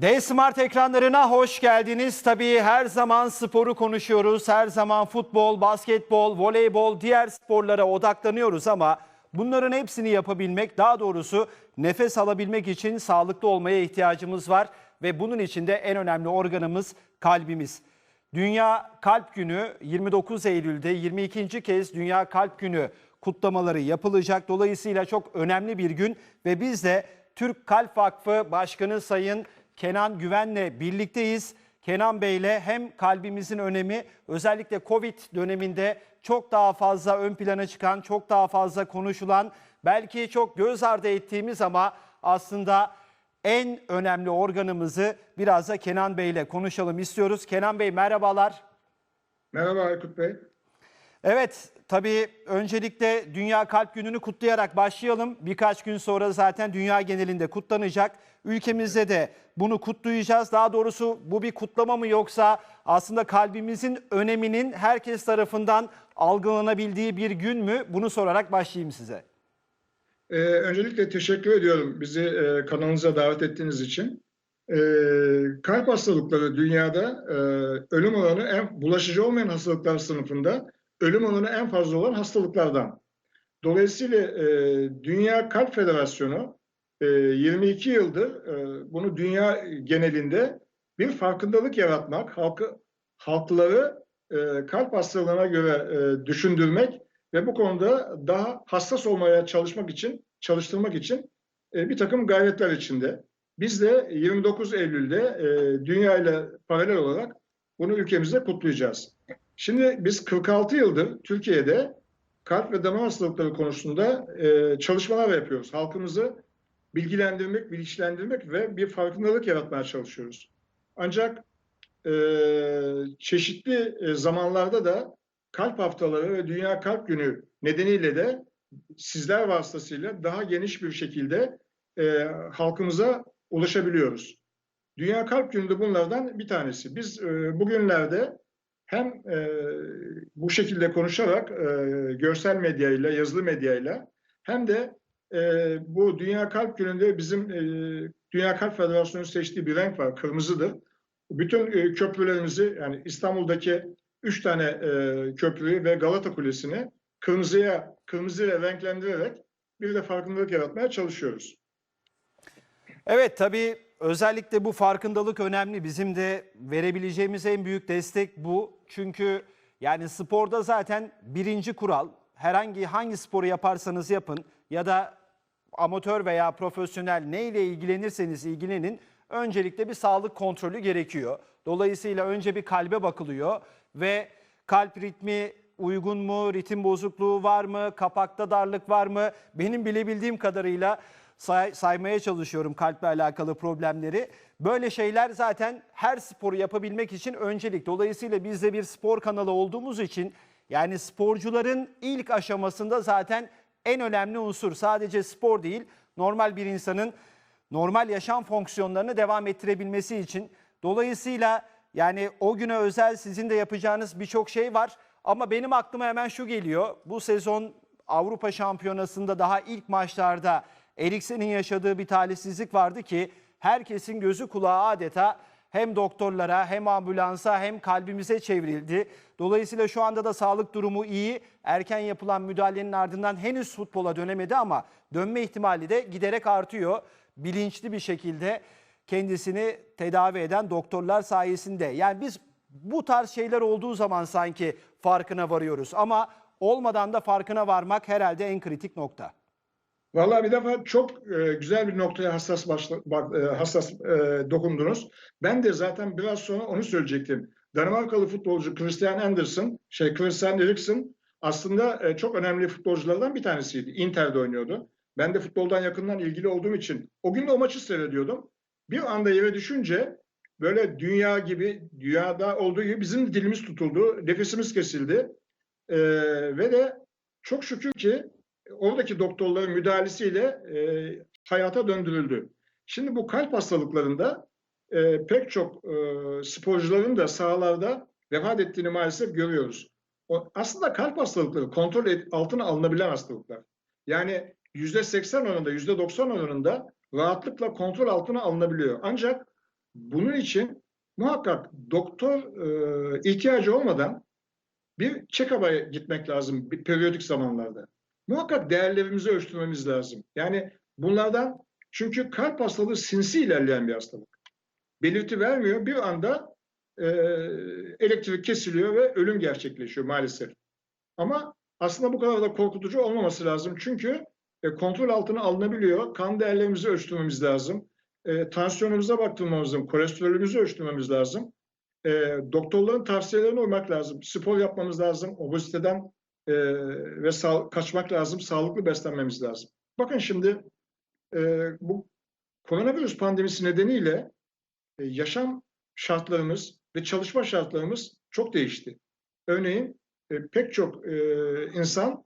D-Smart ekranlarına hoş geldiniz. Tabii her zaman sporu konuşuyoruz. Her zaman futbol, basketbol, voleybol, diğer sporlara odaklanıyoruz ama bunların hepsini yapabilmek, daha doğrusu nefes alabilmek için sağlıklı olmaya ihtiyacımız var ve bunun için de en önemli organımız kalbimiz. Dünya Kalp Günü 29 Eylül'de 22. kez Dünya Kalp Günü kutlamaları yapılacak. Dolayısıyla çok önemli bir gün ve biz de Türk Kalp Vakfı Başkanı Sayın Kenan Güven'le birlikteyiz. Kenan Bey'le hem kalbimizin önemi özellikle Covid döneminde çok daha fazla ön plana çıkan, çok daha fazla konuşulan, belki çok göz ardı ettiğimiz ama aslında en önemli organımızı biraz da Kenan Bey'le konuşalım istiyoruz. Kenan Bey merhabalar. Merhaba Aykut Bey. Evet, tabii öncelikle Dünya Kalp Günü'nü kutlayarak başlayalım. Birkaç gün sonra zaten dünya genelinde kutlanacak. Ülkemizde de bunu kutlayacağız. Daha doğrusu bu bir kutlama mı yoksa aslında kalbimizin öneminin herkes tarafından algılanabildiği bir gün mü? Bunu sorarak başlayayım size. Ee, öncelikle teşekkür ediyorum bizi e, kanalınıza davet ettiğiniz için. Ee, kalp hastalıkları dünyada e, ölüm oranı en bulaşıcı olmayan hastalıklar sınıfında ölüm oranı en fazla olan hastalıklardan. Dolayısıyla e, Dünya Kalp Federasyonu e, 22 yıldır e, bunu dünya genelinde bir farkındalık yaratmak, halkı halkları e, kalp hastalığına göre e, düşündürmek ve bu konuda daha hassas olmaya çalışmak için, çalıştırmak için e, bir takım gayretler içinde. Biz de 29 Eylül'de e, dünya ile paralel olarak bunu ülkemizde kutlayacağız. Şimdi biz 46 yıldır Türkiye'de kalp ve damar hastalıkları konusunda e, çalışmalar yapıyoruz. Halkımızı bilgilendirmek, bilinçlendirmek ve bir farkındalık yaratmaya çalışıyoruz. Ancak e, çeşitli e, zamanlarda da kalp haftaları ve Dünya Kalp Günü nedeniyle de sizler vasıtasıyla daha geniş bir şekilde e, halkımıza ulaşabiliyoruz. Dünya Kalp Günü de bunlardan bir tanesi. Biz e, bugünlerde hem e, bu şekilde konuşarak e, görsel medyayla, yazılı medyayla hem de e, bu Dünya Kalp Günü'nde bizim e, Dünya Kalp Federasyonu seçtiği bir renk var, kırmızıdır. Bütün e, köprülerimizi yani İstanbul'daki üç tane e, köprüyü ve Galata Kulesi'ni kırmızıya kırmızıyla renklendirerek bir de farkındalık yaratmaya çalışıyoruz. Evet tabii özellikle bu farkındalık önemli. Bizim de verebileceğimiz en büyük destek bu. Çünkü yani sporda zaten birinci kural herhangi hangi sporu yaparsanız yapın ya da amatör veya profesyonel neyle ilgilenirseniz ilgilenin öncelikle bir sağlık kontrolü gerekiyor. Dolayısıyla önce bir kalbe bakılıyor ve kalp ritmi uygun mu, ritim bozukluğu var mı, kapakta darlık var mı? Benim bilebildiğim kadarıyla say- saymaya çalışıyorum kalple alakalı problemleri. Böyle şeyler zaten her sporu yapabilmek için öncelik. Dolayısıyla biz de bir spor kanalı olduğumuz için yani sporcuların ilk aşamasında zaten en önemli unsur sadece spor değil, normal bir insanın normal yaşam fonksiyonlarını devam ettirebilmesi için. Dolayısıyla yani o güne özel sizin de yapacağınız birçok şey var. Ama benim aklıma hemen şu geliyor. Bu sezon Avrupa Şampiyonası'nda daha ilk maçlarda Eriksen'in yaşadığı bir talihsizlik vardı ki herkesin gözü kulağı adeta hem doktorlara hem ambulansa hem kalbimize çevrildi. Dolayısıyla şu anda da sağlık durumu iyi. Erken yapılan müdahalenin ardından henüz futbola dönemedi ama dönme ihtimali de giderek artıyor. Bilinçli bir şekilde kendisini tedavi eden doktorlar sayesinde. Yani biz bu tarz şeyler olduğu zaman sanki farkına varıyoruz ama olmadan da farkına varmak herhalde en kritik nokta. Vallahi bir defa çok e, güzel bir noktaya hassas başla, bak, e, hassas e, dokundunuz. Ben de zaten biraz sonra onu söyleyecektim. Danimarkalı futbolcu Christian Andersen, şey Christian Eriksen aslında e, çok önemli futbolculardan bir tanesiydi. Inter'de oynuyordu. Ben de futboldan yakından ilgili olduğum için o gün de o maçı seyrediyordum. Bir anda yere düşünce böyle dünya gibi, dünyada olduğu gibi bizim dilimiz tutuldu, nefesimiz kesildi. E, ve de çok şükür ki oradaki doktorların müdahalesiyle e, hayata döndürüldü. Şimdi bu kalp hastalıklarında e, pek çok e, sporcuların da sahalarda vefat ettiğini maalesef görüyoruz. O, aslında kalp hastalıkları kontrol et, altına alınabilen hastalıklar. Yani yüzde 80 oranında, yüzde 90 oranında rahatlıkla kontrol altına alınabiliyor. Ancak bunun için muhakkak doktor e, ihtiyacı olmadan bir check-up'a gitmek lazım bir periyodik zamanlarda. Muhakkak değerlerimizi ölçtürmemiz lazım. Yani bunlardan çünkü kalp hastalığı sinsi ilerleyen bir hastalık. Belirti vermiyor. Bir anda e, elektrik kesiliyor ve ölüm gerçekleşiyor maalesef. Ama aslında bu kadar da korkutucu olmaması lazım. Çünkü e, kontrol altına alınabiliyor. Kan değerlerimizi ölçtürmemiz lazım. E, tansiyonumuza baktırmamız lazım. Kolesterolümüzü ölçtürmemiz lazım. E, doktorların tavsiyelerine uymak lazım. Spor yapmamız lazım. Obeziteden e, ve sağ, kaçmak lazım. Sağlıklı beslenmemiz lazım. Bakın şimdi e, bu koronavirüs pandemisi nedeniyle e, yaşam şartlarımız ve çalışma şartlarımız çok değişti. Örneğin e, pek çok e, insan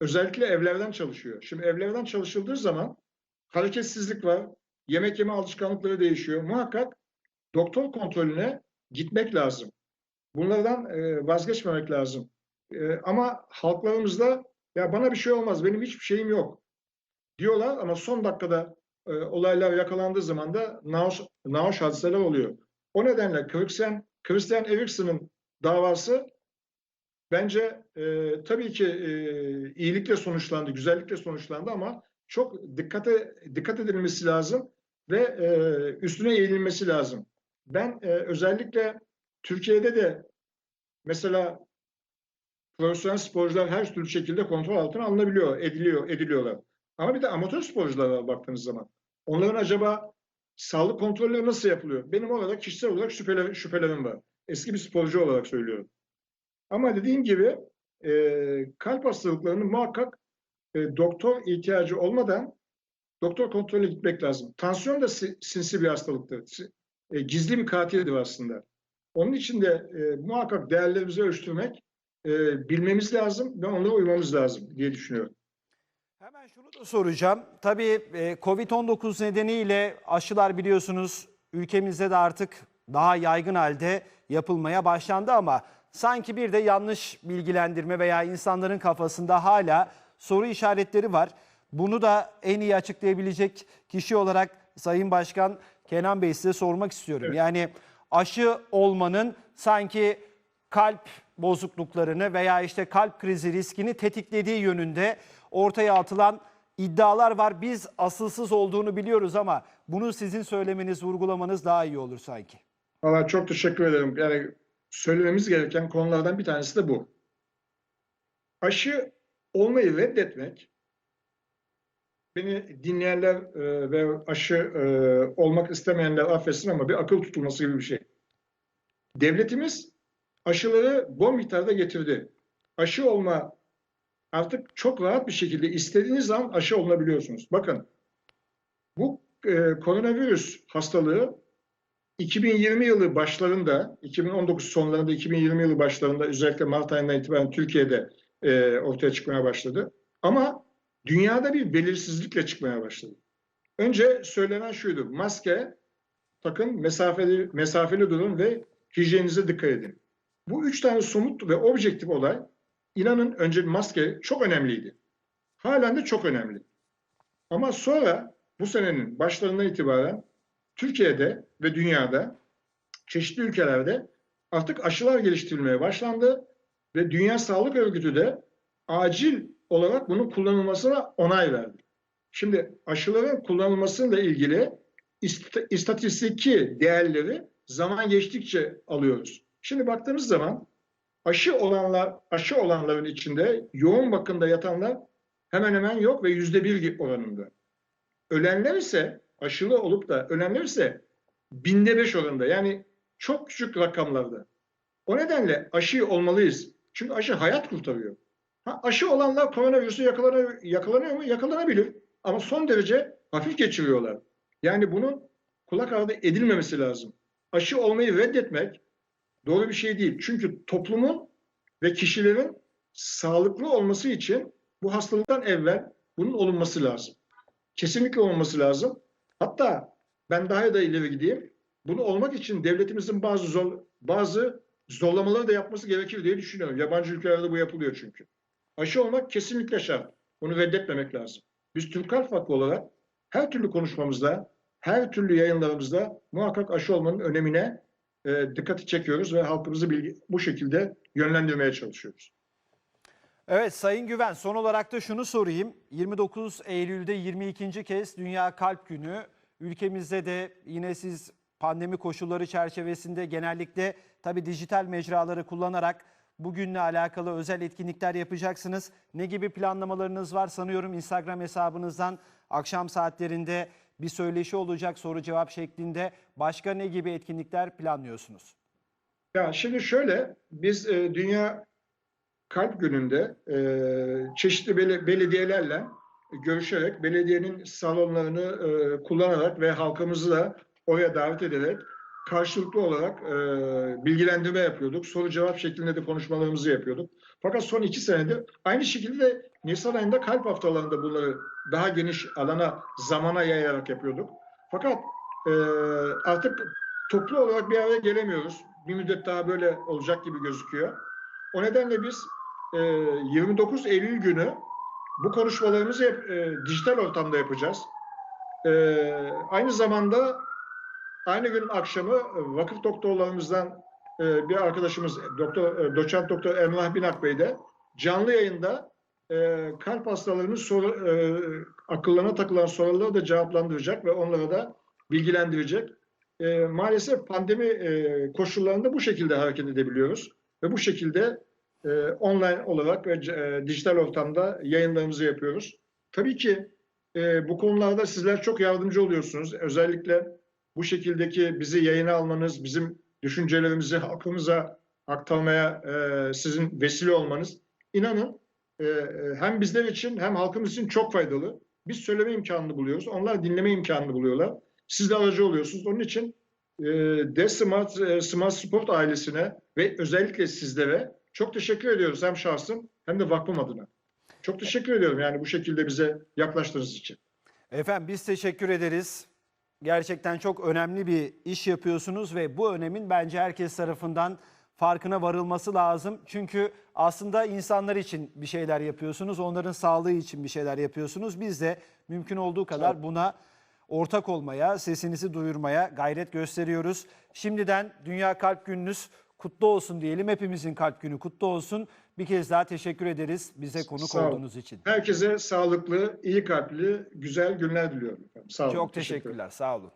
özellikle evlerden çalışıyor. Şimdi evlerden çalışıldığı zaman hareketsizlik var, yemek yeme alışkanlıkları değişiyor. Muhakkak doktor kontrolüne gitmek lazım. Bunlardan e, vazgeçmemek lazım. E, ama halklarımızda ya bana bir şey olmaz, benim hiçbir şeyim yok diyorlar ama son dakikada e, olaylar yakalandığı zaman da nahoş, nahoş hadiseler oluyor. O nedenle Christian, Christian Eriksen'in davası bence e, tabii ki e, iyilikle sonuçlandı, güzellikle sonuçlandı ama çok dikkate dikkat edilmesi lazım ve e, üstüne eğilinmesi lazım. Ben e, özellikle Türkiye'de de mesela profesyonel sporcular her türlü şekilde kontrol altına alınabiliyor, ediliyor, ediliyorlar. Ama bir de amatör sporcular var baktığınız zaman. Onların acaba sağlık kontrolleri nasıl yapılıyor? Benim orada kişisel olarak şüphelerim, şüphelerim var. Eski bir sporcu olarak söylüyorum. Ama dediğim gibi e, kalp hastalıklarının muhakkak e, doktor ihtiyacı olmadan doktor kontrolüne gitmek lazım. Tansiyon da si- sinsi bir hastalıktır. E, gizli bir katildir aslında. Onun için de e, muhakkak değerlerimizi ölçtürmek, e, bilmemiz lazım ve onlara uymamız lazım diye düşünüyorum. Hemen şunu da soracağım. Tabii e, Covid-19 nedeniyle aşılar biliyorsunuz ülkemizde de artık daha yaygın halde yapılmaya başlandı ama sanki bir de yanlış bilgilendirme veya insanların kafasında hala soru işaretleri var. Bunu da en iyi açıklayabilecek kişi olarak Sayın Başkan Kenan Bey size sormak istiyorum. Evet. Yani aşı olmanın sanki kalp bozukluklarını veya işte kalp krizi riskini tetiklediği yönünde ortaya atılan iddialar var. Biz asılsız olduğunu biliyoruz ama bunu sizin söylemeniz, vurgulamanız daha iyi olur sanki. Valla çok teşekkür ederim. Yani söylememiz gereken konulardan bir tanesi de bu. Aşı olmayı reddetmek, beni dinleyenler e, ve aşı e, olmak istemeyenler affetsin ama bir akıl tutulması gibi bir şey. Devletimiz aşıları bol miktarda getirdi. Aşı olma artık çok rahat bir şekilde istediğiniz zaman aşı olunabiliyorsunuz. Bakın bu e, koronavirüs hastalığı 2020 yılı başlarında, 2019 sonlarında, 2020 yılı başlarında özellikle Mart ayından itibaren Türkiye'de e, ortaya çıkmaya başladı. Ama dünyada bir belirsizlikle çıkmaya başladı. Önce söylenen şuydu, maske takın, mesafeli, mesafeli durun ve hijyeninize dikkat edin. Bu üç tane somut ve objektif olay, inanın önce maske çok önemliydi. Halen de çok önemli. Ama sonra bu senenin başlarından itibaren Türkiye'de ve dünyada çeşitli ülkelerde artık aşılar geliştirilmeye başlandı ve Dünya Sağlık Örgütü de acil olarak bunun kullanılmasına onay verdi. Şimdi aşıların kullanılmasıyla ilgili ist- istatistiki değerleri zaman geçtikçe alıyoruz. Şimdi baktığımız zaman aşı olanlar, aşı olanların içinde yoğun bakımda yatanlar hemen hemen yok ve yüzde bir oranında. Ölenler ise aşılı olup da ölenler ise binde beş oranında. Yani çok küçük rakamlarda. O nedenle aşı olmalıyız. Çünkü aşı hayat kurtarıyor. Ha, aşı olanlar koronavirüsü yakalanıyor, yakalanıyor mu? Yakalanabilir. Ama son derece hafif geçiriyorlar. Yani bunun kulak ardı edilmemesi lazım. Aşı olmayı reddetmek doğru bir şey değil. Çünkü toplumun ve kişilerin sağlıklı olması için bu hastalıktan evvel bunun olunması lazım. Kesinlikle olması lazım. Hatta ben daha da ileri gideyim. Bunu olmak için devletimizin bazı zor, bazı zorlamaları da yapması gerekir diye düşünüyorum. Yabancı ülkelerde bu yapılıyor çünkü. Aşı olmak kesinlikle şart. Bunu reddetmemek lazım. Biz Türk Kalp Vakfı olarak her türlü konuşmamızda, her türlü yayınlarımızda muhakkak aşı olmanın önemine e, dikkati çekiyoruz ve halkımızı bilgi, bu şekilde yönlendirmeye çalışıyoruz. Evet Sayın Güven son olarak da şunu sorayım. 29 Eylül'de 22. kez Dünya Kalp Günü. Ülkemizde de yine siz pandemi koşulları çerçevesinde genellikle tabii dijital mecraları kullanarak bugünle alakalı özel etkinlikler yapacaksınız. Ne gibi planlamalarınız var? Sanıyorum Instagram hesabınızdan akşam saatlerinde bir söyleşi olacak soru cevap şeklinde. Başka ne gibi etkinlikler planlıyorsunuz? Ya şimdi şöyle, biz e, Dünya Kalp Günü'nde e, çeşitli bel- belediyelerle görüşerek, belediyenin salonlarını e, kullanarak ve halkımızı da oraya davet ederek karşılıklı olarak e, bilgilendirme yapıyorduk. Soru cevap şeklinde de konuşmalarımızı yapıyorduk. Fakat son iki senedir aynı şekilde de Nisan ayında kalp haftalarında bunları daha geniş alana, zamana yayarak yapıyorduk. Fakat e, artık toplu olarak bir araya gelemiyoruz. Bir müddet daha böyle olacak gibi gözüküyor. O nedenle biz e, 29 Eylül günü bu konuşmalarımızı hep e, dijital ortamda yapacağız. E, aynı zamanda aynı günün akşamı e, vakıf doktorlarımızdan e, bir arkadaşımız doktor e, doçent doktor Emrah Binak Bey de canlı yayında kalp hastalarının soru, akıllarına takılan soruları da cevaplandıracak ve onlara da bilgilendirecek. Maalesef pandemi koşullarında bu şekilde hareket edebiliyoruz ve bu şekilde online olarak ve dijital ortamda yayınlarımızı yapıyoruz. Tabii ki bu konularda sizler çok yardımcı oluyorsunuz. Özellikle bu şekildeki bizi yayına almanız, bizim düşüncelerimizi halkımıza aktarmaya e, sizin vesile olmanız inanın e, e, hem bizler için hem halkımız için çok faydalı. Biz söyleme imkanını buluyoruz. Onlar dinleme imkanını buluyorlar. Siz de aracı oluyorsunuz. Onun için e, de Smart, e, Smart Sport ailesine ve özellikle sizlere çok teşekkür ediyoruz hem şahsım hem de vakfım adına. Çok teşekkür ediyorum yani bu şekilde bize yaklaştığınız için. Efendim biz teşekkür ederiz. Gerçekten çok önemli bir iş yapıyorsunuz ve bu önemin bence herkes tarafından farkına varılması lazım. Çünkü aslında insanlar için bir şeyler yapıyorsunuz, onların sağlığı için bir şeyler yapıyorsunuz. Biz de mümkün olduğu kadar buna ortak olmaya, sesinizi duyurmaya gayret gösteriyoruz. Şimdiden Dünya Kalp Gününüz kutlu olsun diyelim. Hepimizin kalp günü kutlu olsun. Bir kez daha teşekkür ederiz bize konuk Sağ olun. olduğunuz için. Herkese sağlıklı, iyi kalpli, güzel günler diliyorum. Sağ olun. Çok teşekkür teşekkürler. Sağ olun.